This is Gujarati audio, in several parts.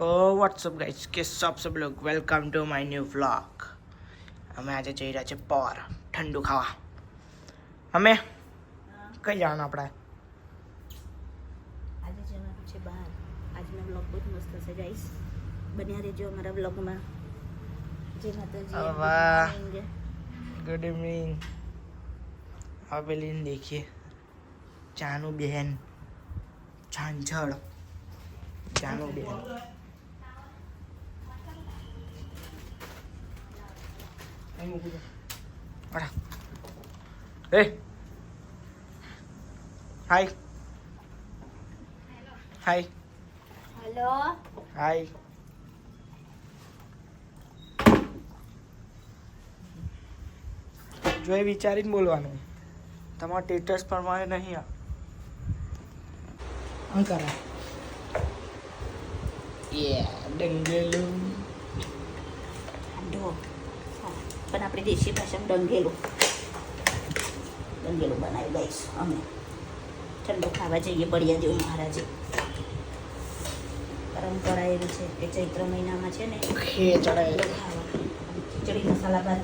વોટ્સઅપ ગાઈસ કે સબ સબ લોક welcome to my new vlog અમે આજે જઈ રહ્યા છે પોર ઠંડુ ખાવા. અમે? કઈ જવાનું આપણે? આજે જવાનું છે બહાર આજનો વ્લોગ બહુ મસ્ત છે ગાઈસ બન્યા રહેજો અમારા વ્લોગમાં જય માતાજી. ગુડ ઇવનિંગ હવે પેલી દેખીએ. ચાનું બહેન. છાંછળ ચાનું બહેન. એ હાય હાય હેલો હાય જો એ વિચારીને બોલવાનું તમારા ટેટસ પ્રમાણે નહીં આ શું કરે યે ડંગેલું ઢો હા, પણ આપણી દેશી ભાષામાં ડંગેલું ડંગેલું બનાવી દઈશ અમે. ઠંડુ ખાવા જઈએ બળિયા જેવું મહારાજે. પરંપરા એવી છે કે ચૈત્ર મહિનામાં છે ને ખેચડે મસાલા ભાત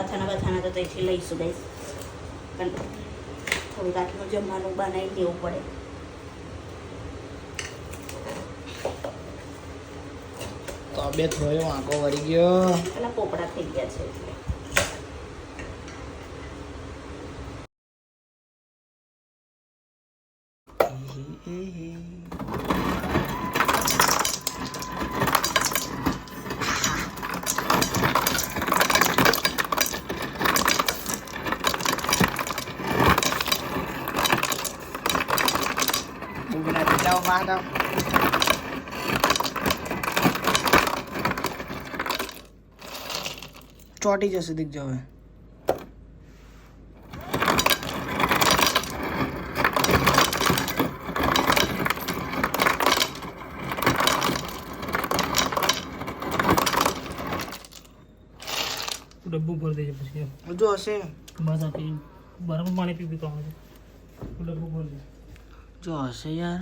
અથાણા બથાણા તો ત્યાંથી લઈશું દઈશ. પણ થોડું રાતનું જમવાનું બનાવી દેવું પડે. બે હોય આંકો વળી ગયો. પેલા પોપડા થઈ ગયા છે. એટલે પીલાઓ મારા ચોટી જશે દીક હવે ડબ્બુ પછી હજુ હશે. બસ આપી બરફ પાણી પી પી તો આવે. છે ડબ્બુ દે જો હશે યાર.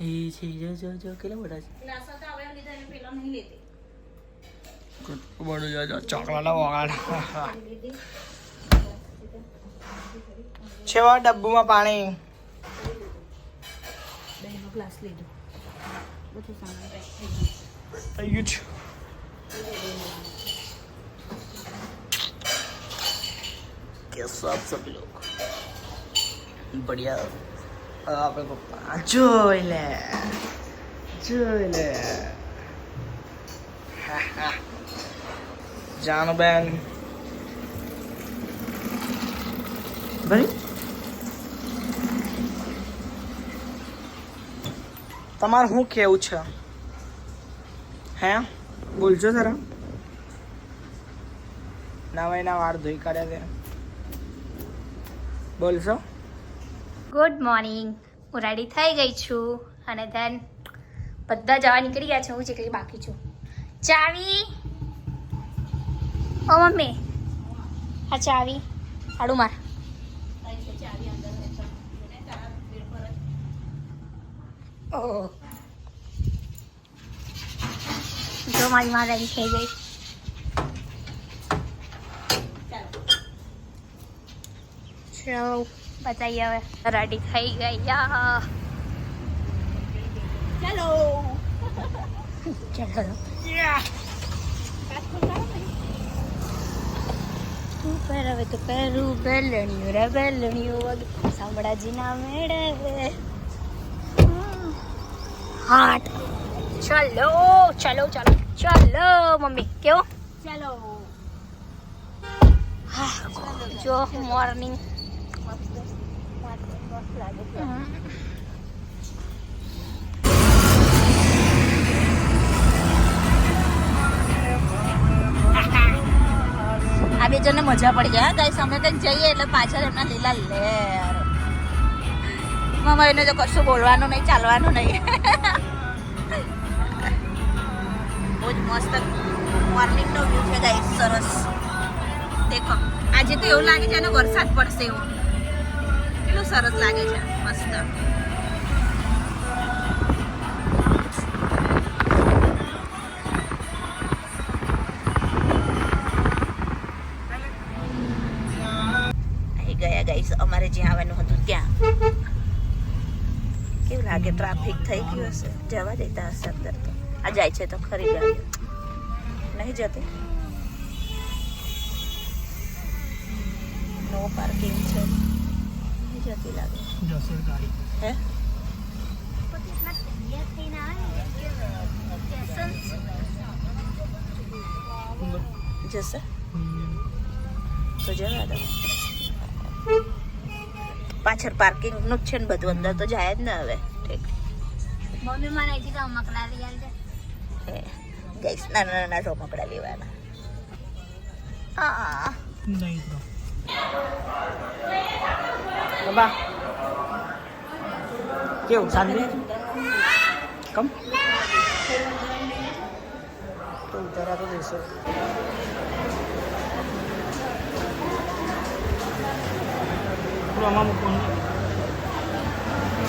એ છે જો જો જો કેટલા બધા છે? બડું જો જો ચોકલેટ વગાડ છે ડબ્બુમાં પાણી. ગ્લાસ લીધો. બધું સામાન થઈ થઈ ગયું. कैसा आप सब लोग बढ़िया આપણે પપ્પા જોઈ લે જોઈ લે જાનુબેન ભાઈ તમારે શું કેવું છે હે બોલજો જરા નવા એના વાળ ધોઈ કાઢ્યા છે બોલશો? ગુડ મોર્નિંગ હું રેડી થઈ ગઈ છું. અને ધેન બધા જવા નીકળી ગયા છે. હું જે કઈ બાકી છું. ચાવી? ઓ મમ્મી. આ ચાવી. આડું માર. ઓહ. જો મારી માં રેડી થઈ ગઈ. ચલો બતાવીએ હવે. રેડી થઈ ગયા. ચાલો ચલો તું પહેર હવે તો પહેરું બેલણિયું રે બેલણિયું વગે શામળાજીના મેળે હાટ. ચલો ચલો ચલો ચલો મમ્મી. કેવો? ચાલો. હા જો મોર્નિંગ આ બે જણને મજા પડી જાય ગાઈસ અમે કંઈક જઈએ એટલે પાછળ એમના લીલા લેર મામા એને તો કશું બોલવાનું નહીં, ચાલવાનું નહીં. બહુ જ મસ્ત મોર્નિંગનો વ્યૂ છે ગાઈસ સરસ. દેખો. આજે તો એવું લાગે છે, એનો વરસાદ પડશે એવું. સરસ લાગે છે. મસ્ત. ગયા ગાઈસ અમારે જ્યાં આવવાનું હતું ત્યાં. કેવું લાગે? ટ્રાફિક થઈ ગયું હશે? જવા દેતા હશે અંદર તો. આ જાય છે તો ખરી જાય નહીં જતી? નો પાર્કિંગ છે. જતી લાગે. હે? જશે? તો જવા દો. પાછળ પાર્કિંગનું છે ને બધું અંદર તો જાય જ ને હવે. ઠીક. મમ્મી મને તો મકડા લઈ આવજે હે. ગઈસ નાના નાના રમકડા લેવાના. આ નહીં તો બાબા કેવું શાંતિ કમ તો ઉતારા તો દેશો પેલું આમાં મૂકવાનું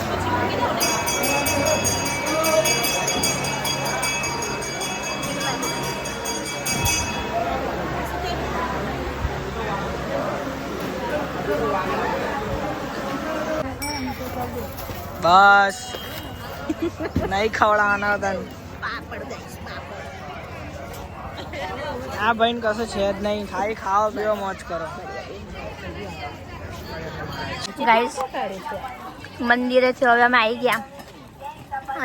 બસ નહીં ખવડાવવાના હતા ને. નહીં ખવડાવવાના તને આ ભાઈ કશું છે જ નહીં. ખાઈ ખાઓ પીવો મોજ કરો. ગાઈસ મંદિરેથી હવે અમે આવી ગયા.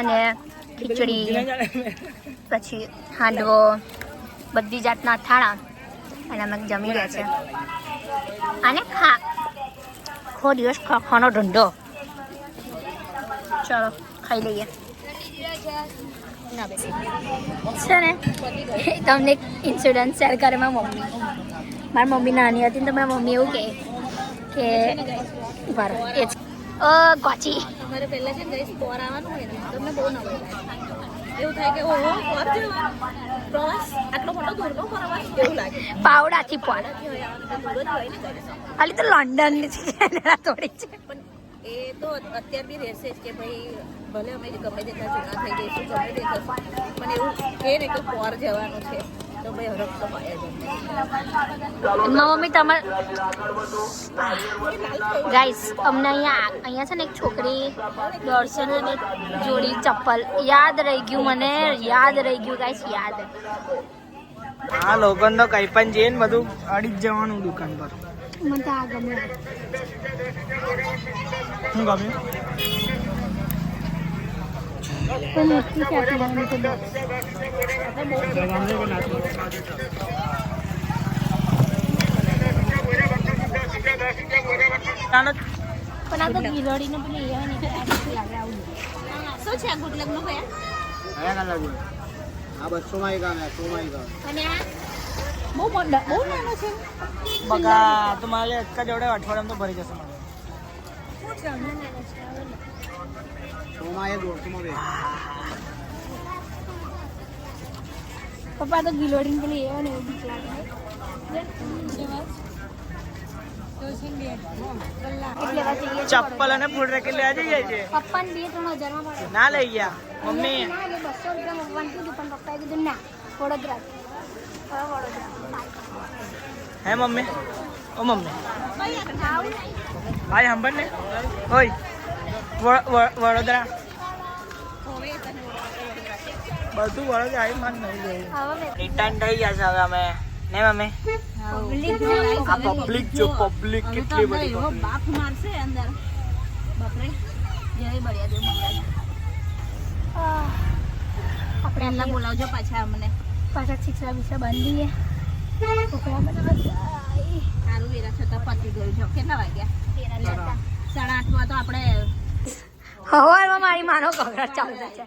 અને ખીચડી, પછી હાંડવો, બધી જાતના અથાણા. અને અમે જમી ગયા છે. અને ખા આખો દિવસ ખાવાનો ધંધો. ચલો ખાઈ લઈએ. છે ને? તમને એક ઇન્સિડન્ટ શેર કરે મારી મમ્મી. મારી મમ્મી નાની હતી તો મારી મમ્મી એવું કહે કે બરાબર એ જ. ઓ ગોચી. અમારે પહેલા છે ને પોર આવવાનું હોય ને તમને બહુ નવાઈ એવું થાય કે ઓહો પોર પ્રવાસ આટલો મોટો દૂરનો પ્રવાસ એવું લાગે. પાવડાથી પોર. ખાલી તો લંડનથી કેનેડા થોડી છે પણ એ તો અત્યાર બી રહેશે જ કે ભાઈ ભલે અમે ગમે તેટલા જૂના થઈ જઈશું ગમે તે થશે પણ એવું કે ને કે પોર જવાનું છે. તો ભાઈ હરખ તો મમ્મી તમારે ગાઈસ અમને અહીંયા અહીંયા છે ને એક છોકરી દોઢસો ને એક જોડી ચપ્પલ. યાદ રહી ગયું મને યાદ રહી ગયું ગાઈસ યાદ. આ લોકોને તો કઈ પણ જઈએ ને બધું અડી જવાનું દુકાન પર. મને તો આ ગમે. શું નાનો પણ આ તો ગિલોડીને પેલી એ હોય ને એટલે આ બધું લાગે આવું શું છે ગુડલકનું ભાઈ? આ બસો માં એક આવે સો માં એક આવે અને આ બહુ બહુ નાનો છે. બગા તો મારે એક જ જોડે અઠવાડિયામાં તો ભરી જશે પપ્પા તો ગિલોડીને પેલી એવા ને એવું બીક લાગે. ચપ્પલ અને ફૂડ રેકેટ લેવા જઈએ છે. પપ્પાને બે ત્રણ હજારમાં પડે. ના લઈ ગયા. મમ્મી. ના, બસો રૂપિયા મૂકવાનું કીધું પણ પપ્પાએ કીધું ના વડોદરા. હે મમ્મી. ઓ મમ્મી. ભાઈ સાંભળ ને. ઓય વડોદરા. બધું વડોદરા આવી માન નહીં જોઈએ રિટર્ન થઈ ગયા છે હવે અમે. ને મમ્મી? આ પબ્લિક જો પબ્લિક કેટલી બધી બાપ મારશે અંદર. બાપરે જય બળિયા દેવ આપણે એમના બોલાવજો પાછા અમને. પાછા છીછરા બીછરા બાંધીએ. છોકરા બધા. સારું વેરા છતાં પતી ગયું છે. કેટલા વાગ્યા તેરા જતા. સાડા આઠમાં તો આપણે હવારમાં મારી માનો કગડાટ ચાલતા છે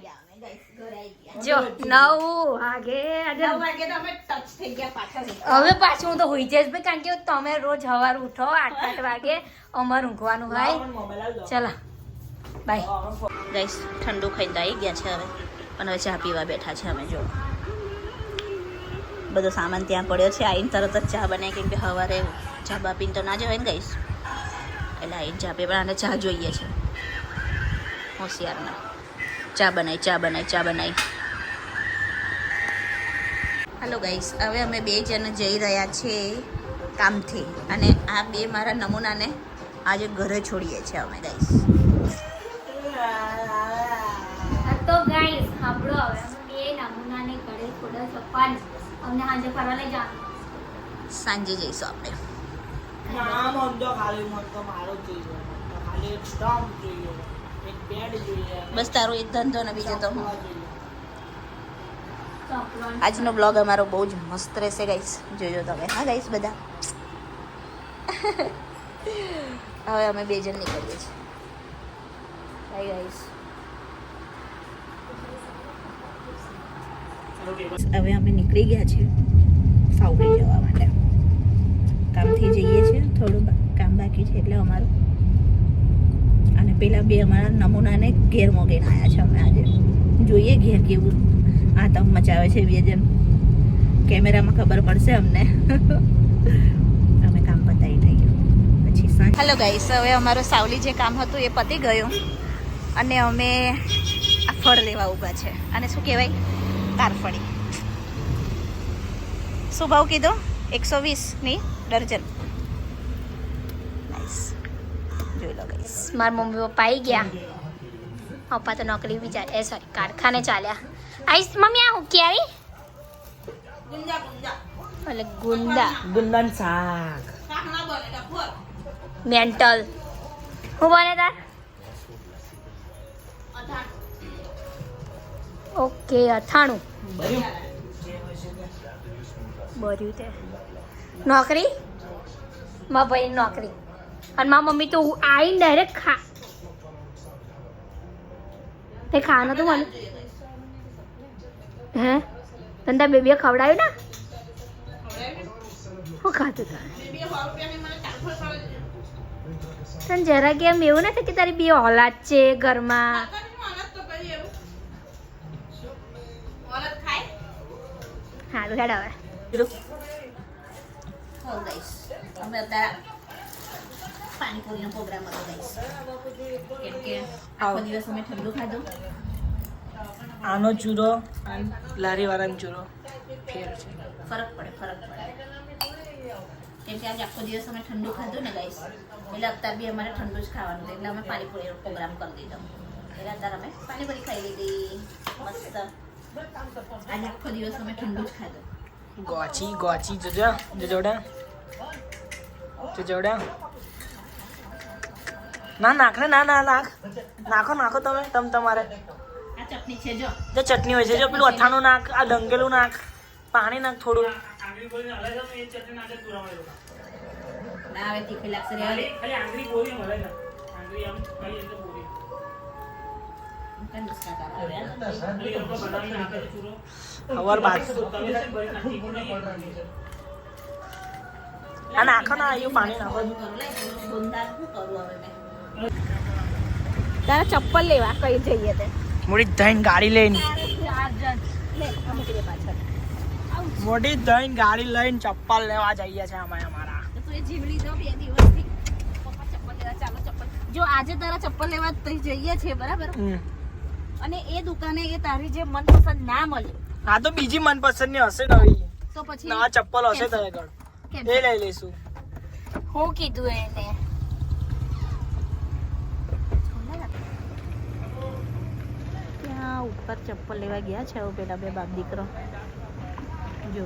જો નવ વાગે હવે પાછું હું તો હોઈ જઈશ ભાઈ કારણ કે તમે રોજ સવાર ઉઠો આઠ આઠ વાગે અમારે ઊંઘવાનું હોય. ચલો બાય ગાઈસ ઠંડુ ખાઈને આવી ગયા છે હવે. અને હવે ચા પીવા બેઠા છે અમે જો. બધો સામાન ત્યાં પડ્યો છે. આવીને તરત જ ચા બનાવી, કેમ કે સવારે ચા બા પીને તો ના જવાય ને ગાઈસ એટલે આઈને ચા પીવા અને ચા જોઈએ છે. હોશિયારના. ચા બનાવી ચા બનાવી ચા બનાવી હાલો ગાઈસ હવે અમે બે જણ જઈ રહ્યા છે કામથી. અને આ બે મારા નમૂનાને આજે ઘરે છોડીએ છીએ અમે ગાઈસ તો ગાઈસ સાંભળો હવે. અમે બે નમૂનાની કરેલ થોડા ચપ્પલ અમને સાંજે ફરવા લઈ જા સાંજે જઈશું આપણે. ના મન તો ખાલી મન તો મારો જોઈએ. ખાલી એક સ્ટમ્પ જોઈએ. એક બેડ જોઈએ. બસ તારો એક ધંધો ને બીજો તો હું. આજનો બ્લોગ અમારો બહુ જ મસ્ત રહેશે ગાઈસ જોજો તમે હા ગાઈસ બધા? હવે અમે બે જણ નીકળીએ છીએ. બાય ગાઈસ હવે અમે નીકળી ગયા છીએ સાવલી જવા માટે. કામથી જઈએ છીએ, થોડું કામ બાકી છે એટલે અમારું. અને પેલા બે અમારા નમૂનાને ઘેર મોગીને આવ્યા છે અમે આજે. જોઈએ ઘેર કેવું આતંક મચાવે છે બે જેમ. કેમેરામાં ખબર પડશે અમને. અમે કામ પતાવી થઈએ પછી સાંજ હેલો ગાઈસ હવે અમારું સાવલી જે કામ હતું એ પતી ગયું. અને અમે આ ફળ લેવા ઊભા છે. અને શું કહેવાય? કારફળી. શું ભાવ કીધો? એકસો વીસની ડર્જન. નાઈસ જોઈ લો ગઈસ મારા મમ્મી પપ્પા આવી ગયા. પપ્પા તો નોકરી બીજા એ સોરી કારખાને ચાલ્યા. આઈસ મમ્મી આ હું ક્યારે એટલે ગુંદા. ગુંદન શાક. મેન્ટલ. હું બને તાર? ઓકે અથાણું. બર્યું? તે. નોકરી? મારા ભાઈ નોકરી. અને મારા મમ્મી તો આવીને ડાયરેક્ટ ખા તે ખાવાનું હતું મને. હે? તને તાર બેબીએ ખવડાવ્યું ને? હું ખાતું તારે તને જરા કેમ એવું નથી કે તારી બે ઓલાદ છે ઘરમાં? સારું હેડ હવે. હો ગાઈસ અમે અત્યારે પાણીપુરીનો પ્રોગ્રામ હતો ગાઈસ. કેમ કે આખો દિવસ અમે ઠંડુ ખાધું. આનો ચૂરો લારીવાળાનો લારી વાળાનો ચૂરો. ફેર છે. ફરક પડે ફરક પડે. કેમ કે આજે આખો દિવસ અમે ઠંડુ ખાધું ને ગાઈસ. એટલે અત્યારે બી અમારે ઠંડુ જ ખાવાનું એટલે અમે પાણીપુરીનો પ્રોગ્રામ કરી દીધો. એટલે અત્યારે અમે પાણીપુરી ખાઈ લીધી. મસ્ત. આજે આખો દિવસ અમે ઠંડુ જ ખાધું ગોચી ગોચી જોજો જોજોડા જોજોડા ના નાખ ને ના ના નાખ નાખો નાખો તમે તમ તમારે આ ચટણી છે જો જે ચટણી હોય છે જો પેલું અથાણું નાખ આ ડંગેલું નાખ પાણી નાખ થોડું. ના આવે તીખી લાગશે ખાલી આંગળી બોલી ને આંગળી આમ ખાલી ખબર બાદ. તમે છે ભરી નાખી નહીં આ નાખો ના આવ્યું પાણી નાખો તારા ચપ્પલ લેવા કઈ જઈએ તે. મોડી ધઈને ગાડી લઈને. મોટી ધઈને ગાડી લઈને ચપ્પલ લેવા જઈએ છે અમે અમારા. તું એ જીવડી દો બે દિવસથી પપ્પા ચપ્પલ લેવા ચાલો ચપ્પલ જો આજે તારા ચપ્પલ લેવા જઈએ છીએ બરાબર. અને એ દુકાને એ તારી જે મનપસંદ ના મળે આ તો બીજી મનપસંદની હશે નવી તો પછી નવા ચપ્પલ હશે તારે આગળ એ લઈ લઈશું. હું કીધું એને. ત્યાં ઉપર ચપ્પલ લેવા ગયા છે હવે પેલા બે બાપ દીકરો. જો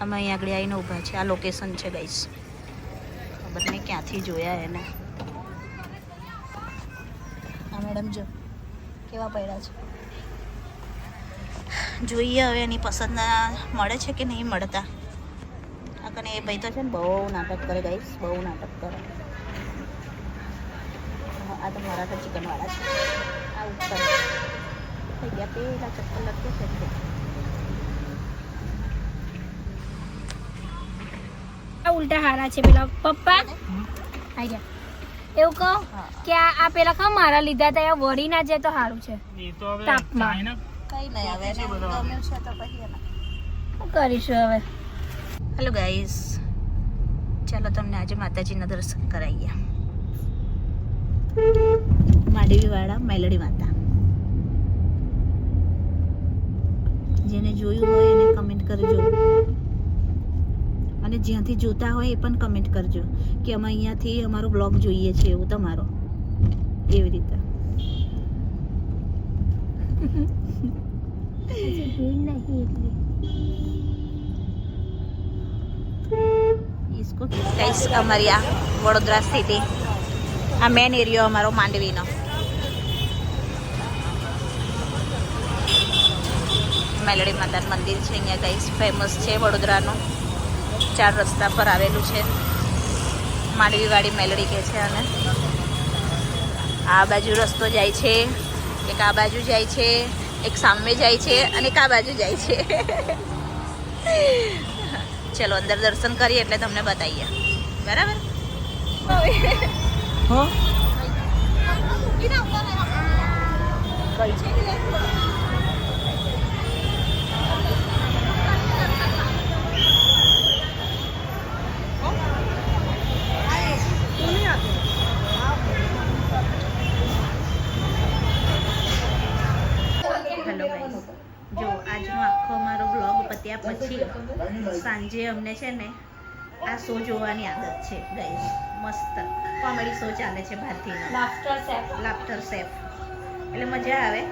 અમે અહીં આગળ આવીને ઊભા છે. આ લોકેશન છે ગાઈસ ખબર નહીં ક્યાંથી જોયા એને? આ મેડમ જો કેવા પડ્યા છે? જોઈએ હવે એની પસંદના મળે છે કે નહીં મળતા. કને એ ભાઈ તો છે ને બહુ નાટક કરે ગાઈશ બહુ નાટક કરે. આ તો મરાઠા ચિકન વાળા છે. આ ઉપર. થઈ ગયા પેલા ચપ્પલ લખ્યું છે આ ઉલટા હારા છે પેલા પપ્પા. આઈ ગયા. એવું કહો કે આ પેલા ખા મારા લીધા હતા વળી ના જાય તો સારું છે. એ તો હવે તાપમાન. કઈ નહીં હવે ગમ્યું છે તો પછી શું કરીશું હવે? હેલો ગાઈઝ ચાલો તમને આજે માતાજીના દર્શન કરાવીએ. માંડવીવાળા મેલડી માતા. જેને જોયું હોય એને કમેન્ટ કરજો. અને જ્યાંથી જોતા હોય એ પણ કમેન્ટ કરજો કે અમે અહીંયાથી અમારો બ્લોગ જોઈએ છે એવું તમારો. એવી રીતે. અમારી આ વડોદરા સિટી આ મેન એરિયો અમારો માંડવીનો. મેલડી માતાનું મંદિર છે અહીંયા કઈ ફેમસ છે વડોદરાનું. ચાર રસ્તા પર આવેલું છે. માંડવીવાળી મેલડી કહે છે અને આ બાજુ રસ્તો જાય છે એક આ બાજુ જાય છે એક સામે જાય છે અને એક આ બાજુ જાય છે. ચલો અંદર દર્શન કરીએ એટલે તમને બતાવીએ. બરાબર? હો હેલો ગાઈસ જો આજનો આખો અમારો બ્લોગ પત્યા પછી સાંજે અમને છે ને આ શો જોવાની આદત છે ગઈ મસ્ત કોમેડી શો ચાલે છે ભારતીયનો લાફ્ટર સેફ લાફ્ટર સેફ એટલે મજા આવે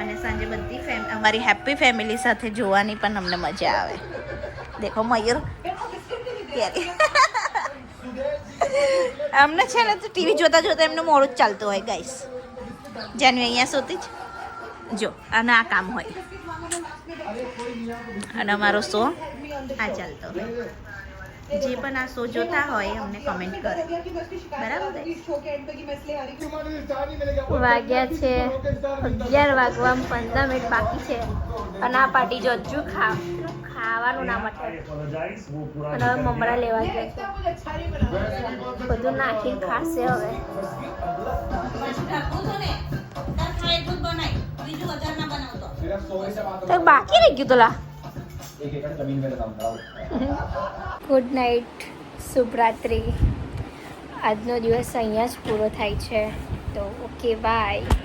અને સાંજે બધી ફેમ અમારી હેપી ફેમિલી સાથે જોવાની પણ અમને મજા આવે. દેખો મયુર. અમને છે ને તો ટીવી જોતા જોતા એમનું મોડું જ ચાલતું હોય ગાઈસ જાનવી અહીંયા સોતી જ. જો અને આ કામ હોય. અને અમારો શો આ ચાલતો હોય. જે પણ આ શો જોતા હોય અમને કમેન્ટ કરો. બરાબર? વાગ્યા છે અગિયાર વાગવામાં પંદર મિનિટ બાકી છે. અને આ પાર્ટી જો ખા, ખાવાનું ના મટે. અને હવે મમરા લેવા ગયા છે. બધું નાખીને ખાશે હવે. તો બાકી રહી ગયું તોલા ગુડ નાઇટ શુભરાત્રિ. આજનો દિવસ અહીંયા જ પૂરો થાય છે. તો ઓકે બાય.